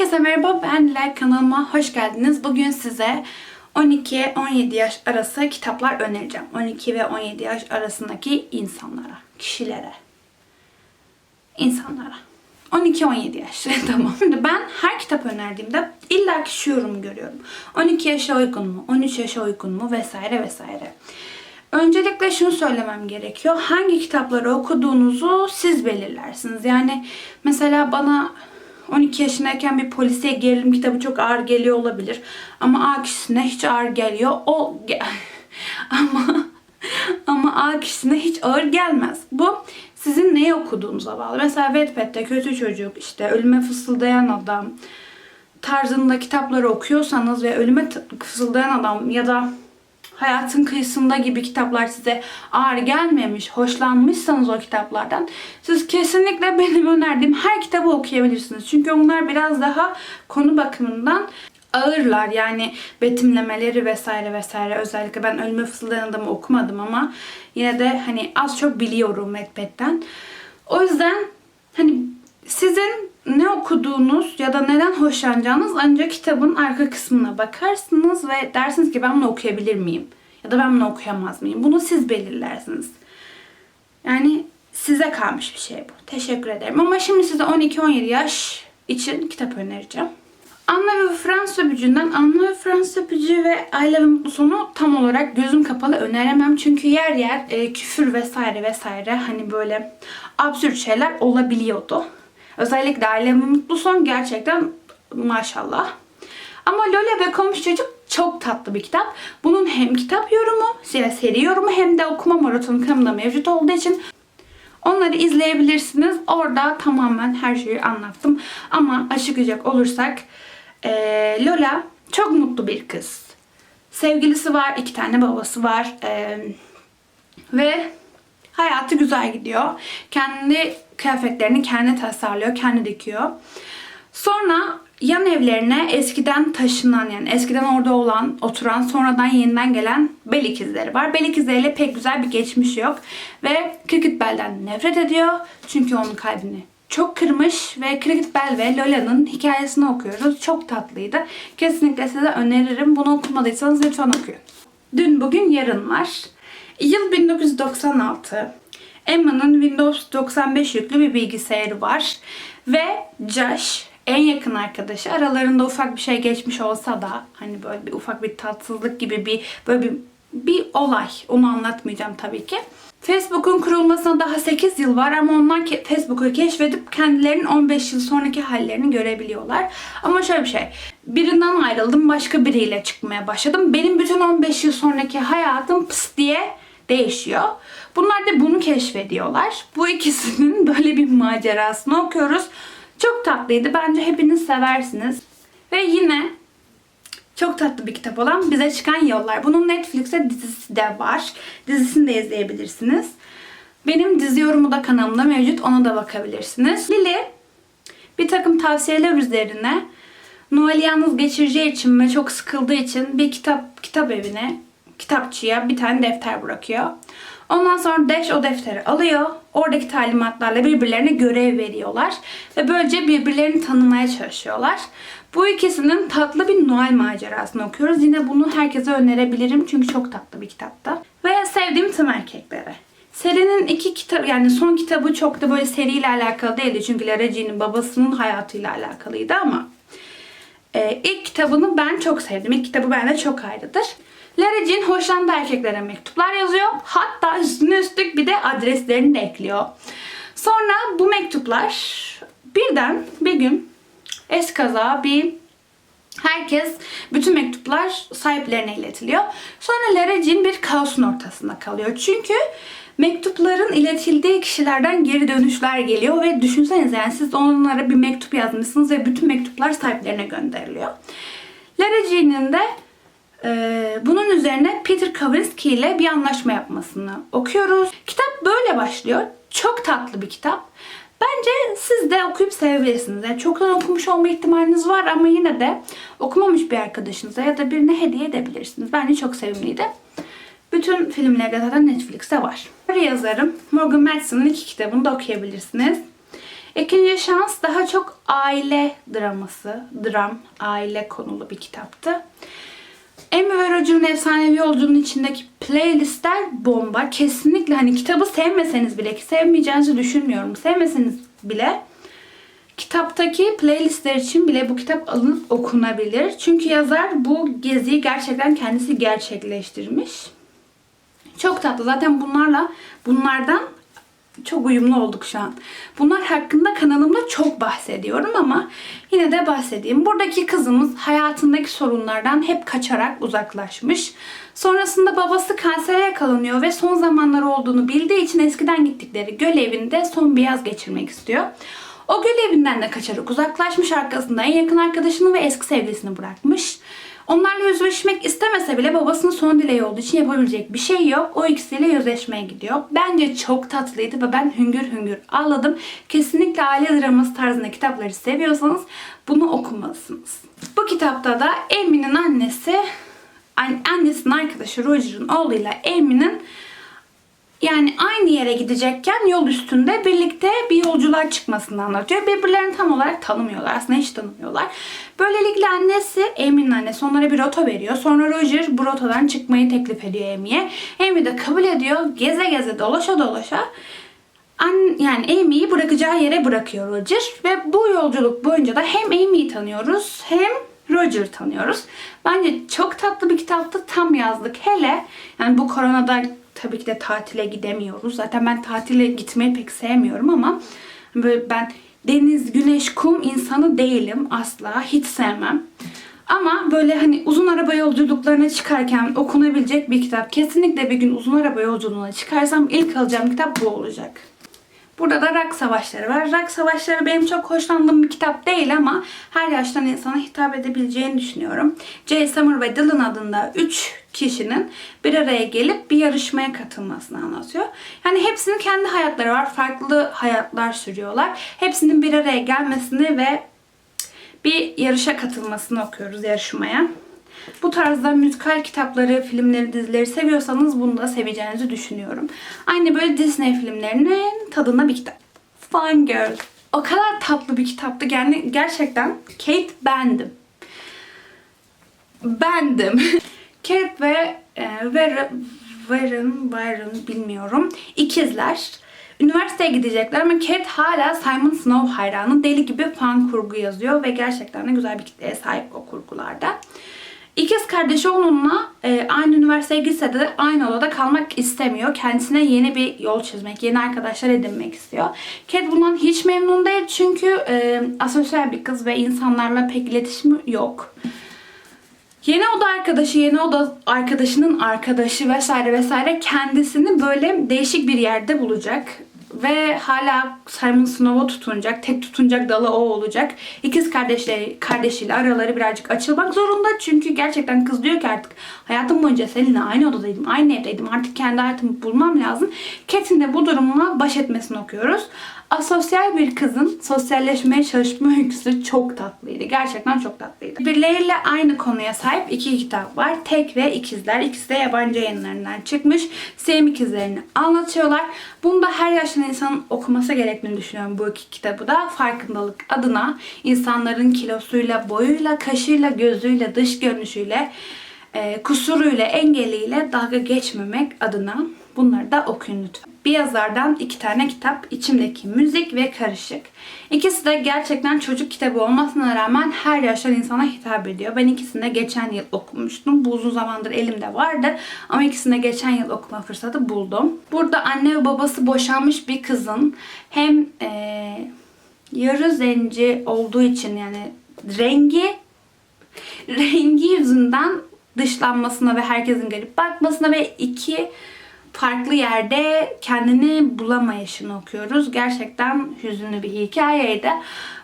Herkese merhaba, ben Dilay kanalıma hoş geldiniz. Bugün size 12-17 yaş arası kitaplar önereceğim. 12 ve 17 yaş arasındaki insanlara, kişilere, insanlara. 12-17 yaş tamam. Şimdi ben her kitap önerdiğimde illa ki şu yorumu görüyorum. 12 yaşa uygun mu, 13 yaşa uygun mu vesaire vesaire. Öncelikle şunu söylemem gerekiyor. Hangi kitapları okuduğunuzu siz belirlersiniz. Yani mesela bana 12 yaşındayken bir polisiye gerilim kitabı çok ağır geliyor olabilir. Ama A kişisine hiç ağır geliyor. O ama ama A kişisine hiç ağır gelmez. Bu sizin neyi okuduğunuza bağlı. Mesela Wattpad'de Kötü Çocuk, işte Ölüme Fısıldayan Adam tarzında kitapları okuyorsanız ve Ölüme Fısıldayan Adam ya da Hayatın Kıyısında gibi kitaplar size ağır gelmemiş, hoşlanmışsanız o kitaplardan siz kesinlikle benim önerdiğim her kitabı okuyabilirsiniz. Çünkü onlar biraz daha konu bakımından ağırlar. Yani betimlemeleri vesaire vesaire. Özellikle ben Ölüme Fısıldayan Adam'ı okumadım ama yine de hani az çok biliyorum Wattpad'den. O yüzden hani sizin ne okuduğunuz ya da neden hoşlanacağınız ancak kitabın arka kısmına bakarsınız ve dersiniz ki ben bunu okuyabilir miyim? Ya da ben bunu okuyamaz mıyım? Bunu siz belirlersiniz. Yani size kalmış bir şey bu. Teşekkür ederim. Ama şimdi size 12-17 yaş için kitap önereceğim. Anna ve Fransız Öpücü'nden Anna ve Fransız Öpücü ve Ayla ve Mutlu Son'u tam olarak gözüm kapalı öneremem. Çünkü yer yer e, küfür vesaire vesaire hani böyle absürt şeyler olabiliyordu. Özellikle ve Mutlu Son gerçekten maşallah. Ama Lola ve Komşu Çocuk çok tatlı bir kitap. Bunun hem kitap yorumu, yani seri yorumu hem de okuma maratonu kanalımda mevcut olduğu için Onları izleyebilirsiniz. Orada tamamen her şeyi anlattım. Ama açıklayacak olursak eee, Lola çok mutlu bir kız. Sevgilisi var, iki tane babası var. Eee, ve hayatı güzel gidiyor. Kendi kıyafetlerini kendi tasarlıyor, kendi dikiyor. Sonra yan evlerine eskiden taşınan yani eskiden orada olan, oturan, sonradan yeniden gelen bel ikizleri var. Bel ikizleriyle pek güzel bir geçmiş yok. Ve Cricket Bell'den nefret ediyor. Çünkü onun kalbini çok kırmış ve Cricket Bell ve Lola'nın hikayesini okuyoruz. Çok tatlıydı. Kesinlikle size öneririm. Bunu okumadıysanız lütfen okuyun. Dün, bugün, yarın var. Yıl 1996. Emma'nın Windows 95 yüklü bir bilgisayarı var. Ve Josh en yakın arkadaşı. Aralarında ufak bir şey geçmiş olsa da hani böyle bir ufak bir tatsızlık gibi bir böyle bir bir olay. Onu anlatmayacağım tabii ki. Facebook'un kurulmasına daha 8 yıl var ama onlar Facebook'u keşfedip kendilerinin 15 yıl sonraki hallerini görebiliyorlar. Ama şöyle bir şey. Birinden ayrıldım, başka biriyle çıkmaya başladım. Benim bütün 15 yıl sonraki hayatım pıs diye değişiyor. Bunlar da bunu keşfediyorlar. Bu ikisinin böyle bir macerasını okuyoruz. Çok tatlıydı. Bence hepiniz seversiniz. Ve yine çok tatlı bir kitap olan Bize Çıkan Yollar. Bunun Netflix'te dizisi de var. Dizisini de izleyebilirsiniz. Benim dizi yorumu da kanalımda mevcut. Ona da bakabilirsiniz. Lili bir takım tavsiyeler üzerine Noel'i yalnız geçireceği için ve çok sıkıldığı için bir kitap kitap evine, kitapçıya bir tane defter bırakıyor. Ondan sonra Dash o defteri alıyor. Oradaki talimatlarla birbirlerine görev veriyorlar. Ve böylece birbirlerini tanımaya çalışıyorlar. Bu ikisinin tatlı bir Noel macerasını okuyoruz. Yine bunu herkese önerebilirim. Çünkü çok tatlı bir kitapta. Ve sevdiğim tüm erkeklere. Serinin iki kitap yani son kitabı çok da böyle seriyle alakalı değildi. Çünkü Lara Jean'in babasının hayatıyla alakalıydı ama ee, ilk kitabını ben çok sevdim. İlk kitabı bende çok ayrıdır. Lara Jean hoşlandığı erkeklere mektuplar yazıyor. Hatta üstüne üstlük bir de adreslerini de ekliyor. Sonra bu mektuplar birden bir gün eskaza bir Herkes, bütün mektuplar sahiplerine iletiliyor. Sonra Lara Jean bir kaosun ortasında kalıyor. Çünkü mektupların iletildiği kişilerden geri dönüşler geliyor ve düşünsenize yani siz onlara bir mektup yazmışsınız ve bütün mektuplar sahiplerine gönderiliyor. Lara Jean'in de e, bunun üzerine Peter Kavinsky ile bir anlaşma yapmasını okuyoruz. Kitap böyle başlıyor. Çok tatlı bir kitap. Bence siz de okuyup sevebilirsiniz. Yani çoktan okumuş olma ihtimaliniz var ama yine de okumamış bir arkadaşınıza ya da birine hediye edebilirsiniz. Bence çok sevimliydi. Bütün filmleri de zaten Netflix'te var. Bir yazarım Morgan Madson'ın iki kitabını da okuyabilirsiniz. İkinci Şans daha çok aile draması, dram, aile konulu bir kitaptı. Amy ve Roger'ın Efsanevi Yolculuğun içindeki playlistler bomba. Kesinlikle hani kitabı sevmeseniz bile ki sevmeyeceğinizi düşünmüyorum. Sevmeseniz bile kitaptaki playlistler için bile bu kitap alınıp okunabilir. Çünkü yazar bu geziyi gerçekten kendisi gerçekleştirmiş. Çok tatlı. Zaten bunlarla bunlardan çok uyumlu olduk şu an. Bunlar hakkında kanalımda çok bahsediyorum ama yine de bahsedeyim. Buradaki kızımız hayatındaki sorunlardan hep kaçarak uzaklaşmış. Sonrasında babası kansere yakalanıyor ve son zamanlar olduğunu bildiği için eskiden gittikleri göl evinde son bir yaz geçirmek istiyor. O göl evinden de kaçarak uzaklaşmış arkasında en yakın arkadaşını ve eski sevgilisini bırakmış. Onlarla yüzleşmek istemese bile babasının son dileği olduğu için yapabilecek bir şey yok. O ikisiyle yüzleşmeye gidiyor. Bence çok tatlıydı ve ben hüngür hüngür ağladım. Kesinlikle aile draması tarzında kitapları seviyorsanız bunu okumalısınız. Bu kitapta da Amy'nin annesi, an- annesinin arkadaşı Roger'ın oğluyla Amy'nin yani aynı yere gidecekken yol üstünde birlikte bir yolculuğa çıkmasını anlatıyor. Birbirlerini tam olarak tanımıyorlar. Aslında hiç tanımıyorlar. Böylelikle annesi, Amy'nin annesi onlara bir rota veriyor. Sonra Roger bu rotadan çıkmayı teklif ediyor Amy'ye. Amy de kabul ediyor. Geze geze dolaşa dolaşa An, yani Amy'yi bırakacağı yere bırakıyor Roger. Ve bu yolculuk boyunca da hem Amy'yi tanıyoruz hem Roger tanıyoruz. Bence çok tatlı bir kitaptı. Tam yazlık. Hele yani bu koronada tabii ki de tatile gidemiyoruz. Zaten ben tatile gitmeyi pek sevmiyorum ama böyle ben deniz, güneş, kum insanı değilim asla. Hiç sevmem. Ama böyle hani uzun araba yolculuklarına çıkarken okunabilecek bir kitap. Kesinlikle bir gün uzun araba yolculuğuna çıkarsam ilk alacağım kitap bu olacak. Burada da Rak Savaşları var. Rak Savaşları benim çok hoşlandığım bir kitap değil ama her yaştan insana hitap edebileceğini düşünüyorum. Jay Summer ve Dylan adında 3 kişinin bir araya gelip bir yarışmaya katılmasını anlatıyor. Yani hepsinin kendi hayatları var. Farklı hayatlar sürüyorlar. Hepsinin bir araya gelmesini ve bir yarışa katılmasını okuyoruz yarışmaya. Bu tarzda müzikal kitapları, filmleri, dizileri seviyorsanız bunu da seveceğinizi düşünüyorum. Aynı böyle Disney filmlerinin tadında bir kitap. Fun Girl. O kadar tatlı bir kitaptı. Yani gerçekten Kate bendim. Bendim. Kate ve e, Warren, Warren, Byron bilmiyorum. İkizler. Üniversiteye gidecekler ama Kate hala Simon Snow hayranı. Deli gibi fan kurgu yazıyor ve gerçekten de güzel bir kitleye sahip o kurgularda. İkiz kardeşi onunla e, aynı üniversiteye gitse de aynı odada kalmak istemiyor. Kendisine yeni bir yol çizmek, yeni arkadaşlar edinmek istiyor. Kate bundan hiç memnun değil çünkü e, asosyal bir kız ve insanlarla pek iletişimi yok. Yeni oda arkadaşı, yeni oda arkadaşının arkadaşı vesaire vesaire kendisini böyle değişik bir yerde bulacak. Ve hala Simon Snow'a tutunacak. Tek tutunacak dalı o olacak. İkiz kardeşleri, kardeşiyle araları birazcık açılmak zorunda. Çünkü gerçekten kız diyor ki artık hayatım boyunca seninle aynı odadaydım, aynı evdeydim. Artık kendi hayatımı bulmam lazım. Cat'in de bu durumla baş etmesini okuyoruz. Asosyal bir kızın sosyalleşmeye çalışma öyküsü çok tatlıydı. Gerçekten çok tatlıydı. Birbirleriyle aynı konuya sahip iki kitap var. Tek ve ikizler. İkisi de yabancı yayınlarından çıkmış. Sevim ikizlerini anlatıyorlar. Bunu da her yaştan insanın okuması gerektiğini düşünüyorum bu iki kitabı da. Farkındalık adına insanların kilosuyla, boyuyla, kaşıyla, gözüyle, dış görünüşüyle, e, kusuruyla, engeliyle dalga geçmemek adına bunları da okuyun lütfen. Bir yazardan iki tane kitap, içimdeki müzik ve karışık. İkisi de gerçekten çocuk kitabı olmasına rağmen her yaştan insana hitap ediyor. Ben ikisini de geçen yıl okumuştum. Bu uzun zamandır elimde vardı. Ama ikisini de geçen yıl okuma fırsatı buldum. Burada anne ve babası boşanmış bir kızın hem eee yarı zenci olduğu için yani rengi rengi yüzünden dışlanmasına ve herkesin garip bakmasına ve iki farklı yerde kendini bulamayışını okuyoruz. Gerçekten hüzünlü bir hikayeydi.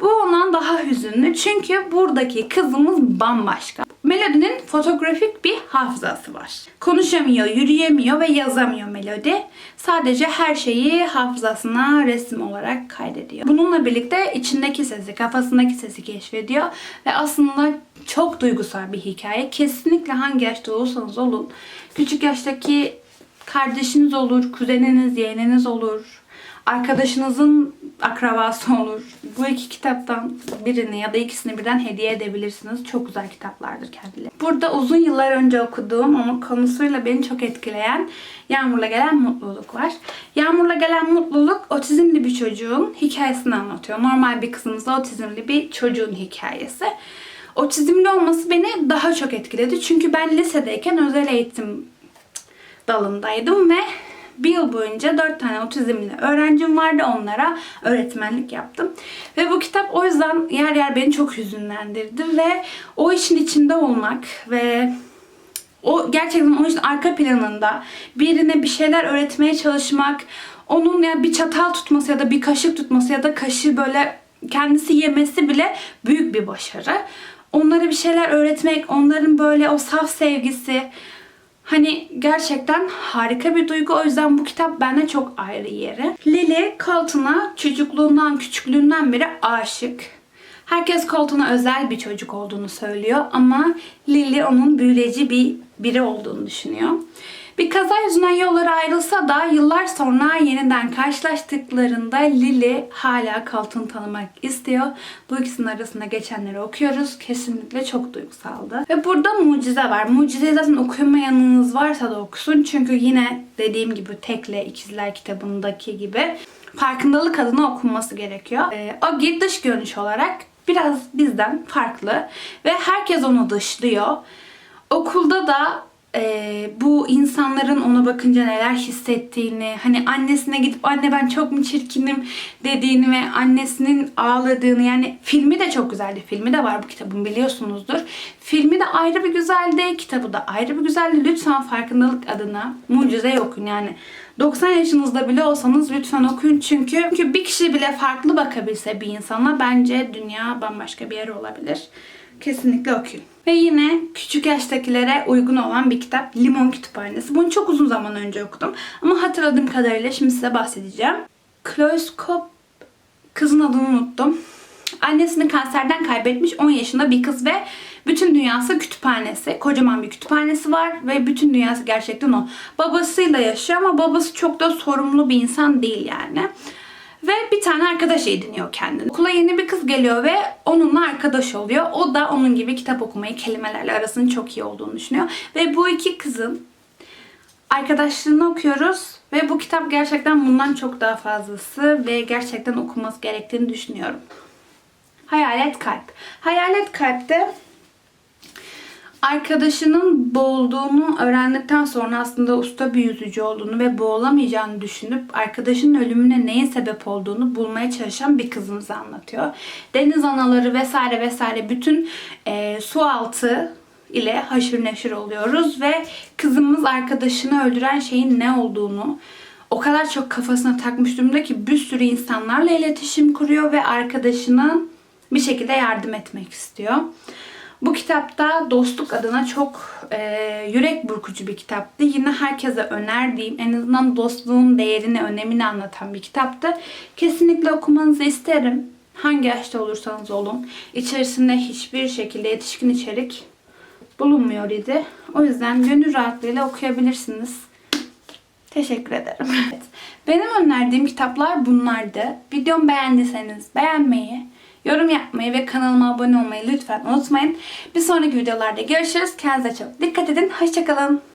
Bu ondan daha hüzünlü çünkü buradaki kızımız bambaşka. Melody'nin fotoğrafik bir hafızası var. Konuşamıyor, yürüyemiyor ve yazamıyor Melody. Sadece her şeyi hafızasına resim olarak kaydediyor. Bununla birlikte içindeki sesi, kafasındaki sesi keşfediyor ve aslında çok duygusal bir hikaye. Kesinlikle hangi yaşta olursanız olun, küçük yaştaki kardeşiniz olur, kuzeniniz, yeğeniniz olur, arkadaşınızın akrabası olur. Bu iki kitaptan birini ya da ikisini birden hediye edebilirsiniz. Çok güzel kitaplardır kendileri. Burada uzun yıllar önce okuduğum ama konusuyla beni çok etkileyen Yağmur'la Gelen Mutluluk var. Yağmur'la Gelen Mutluluk otizmli bir çocuğun hikayesini anlatıyor. Normal bir kızımızda otizmli bir çocuğun hikayesi. Otizmli olması beni daha çok etkiledi. Çünkü ben lisedeyken özel eğitim dalındaydım ve bir yıl boyunca dört tane otizmli öğrencim vardı. Onlara öğretmenlik yaptım. Ve bu kitap o yüzden yer yer beni çok hüzünlendirdi ve o işin içinde olmak ve o gerçekten o işin arka planında birine bir şeyler öğretmeye çalışmak, onun ya bir çatal tutması ya da bir kaşık tutması ya da kaşığı böyle kendisi yemesi bile büyük bir başarı. Onlara bir şeyler öğretmek, onların böyle o saf sevgisi, Hani gerçekten harika bir duygu. O yüzden bu kitap bende çok ayrı yeri. Lily Colton'a çocukluğundan, küçüklüğünden beri aşık. Herkes Colton'a özel bir çocuk olduğunu söylüyor ama Lily onun büyüleyici bir biri olduğunu düşünüyor. Bir kaza yüzünden yolları ayrılsa da yıllar sonra yeniden karşılaştıklarında Lily hala Colton'u tanımak istiyor. Bu ikisinin arasında geçenleri okuyoruz. Kesinlikle çok duygusaldı. Ve burada mucize var. Mucizeyi zaten okuyamayanınız varsa da okusun. Çünkü yine dediğim gibi Tekle İkizler kitabındaki gibi farkındalık adına okunması gerekiyor. Ee, o dış görünüş olarak biraz bizden farklı ve herkes onu dışlıyor. Okulda da e, bu insanların ona bakınca neler hissettiğini, hani annesine gidip anne ben çok mu çirkinim dediğini ve annesinin ağladığını yani filmi de çok güzeldi. Filmi de var bu kitabın biliyorsunuzdur. Filmi de ayrı bir güzeldi, kitabı da ayrı bir güzeldi. Lütfen farkındalık adına mucize okun yani. 90 yaşınızda bile olsanız lütfen okuyun çünkü, çünkü bir kişi bile farklı bakabilse bir insana bence dünya bambaşka bir yer olabilir. Kesinlikle okuyun. Ve yine küçük yaştakilere uygun olan bir kitap Limon Kütüphanesi. Bunu çok uzun zaman önce okudum. Ama hatırladığım kadarıyla şimdi size bahsedeceğim. Kloskop kızın adını unuttum. Annesini kanserden kaybetmiş 10 yaşında bir kız ve bütün dünyası kütüphanesi. Kocaman bir kütüphanesi var ve bütün dünyası gerçekten o. Babasıyla yaşıyor ama babası çok da sorumlu bir insan değil yani. Ve bir tane arkadaş ediniyor kendine. Okula yeni bir kız geliyor ve onunla arkadaş oluyor. O da onun gibi kitap okumayı, kelimelerle arasının çok iyi olduğunu düşünüyor. Ve bu iki kızın arkadaşlığını okuyoruz. Ve bu kitap gerçekten bundan çok daha fazlası ve gerçekten okunması gerektiğini düşünüyorum. Hayalet Kalp. Hayalet Kalp'te arkadaşının boğulduğunu öğrendikten sonra aslında usta bir yüzücü olduğunu ve boğulamayacağını düşünüp arkadaşının ölümüne neyin sebep olduğunu bulmaya çalışan bir kızımızı anlatıyor. Deniz anaları vesaire vesaire bütün e, su altı ile haşır neşir oluyoruz ve kızımız arkadaşını öldüren şeyin ne olduğunu o kadar çok kafasına takmış durumda ki bir sürü insanlarla iletişim kuruyor ve arkadaşına bir şekilde yardım etmek istiyor. Bu kitapta dostluk adına çok e, yürek burkucu bir kitaptı. Yine herkese önerdiğim, en azından dostluğun değerini, önemini anlatan bir kitaptı. Kesinlikle okumanızı isterim. Hangi yaşta olursanız olun. İçerisinde hiçbir şekilde yetişkin içerik bulunmuyor idi. O yüzden gönül rahatlığıyla okuyabilirsiniz. Teşekkür ederim. Evet. Benim önerdiğim kitaplar bunlardı. Videomu beğendiyseniz beğenmeyi, yorum yapmayı ve kanalıma abone olmayı lütfen unutmayın. Bir sonraki videolarda görüşürüz. Kendinize çok dikkat edin. Hoşçakalın.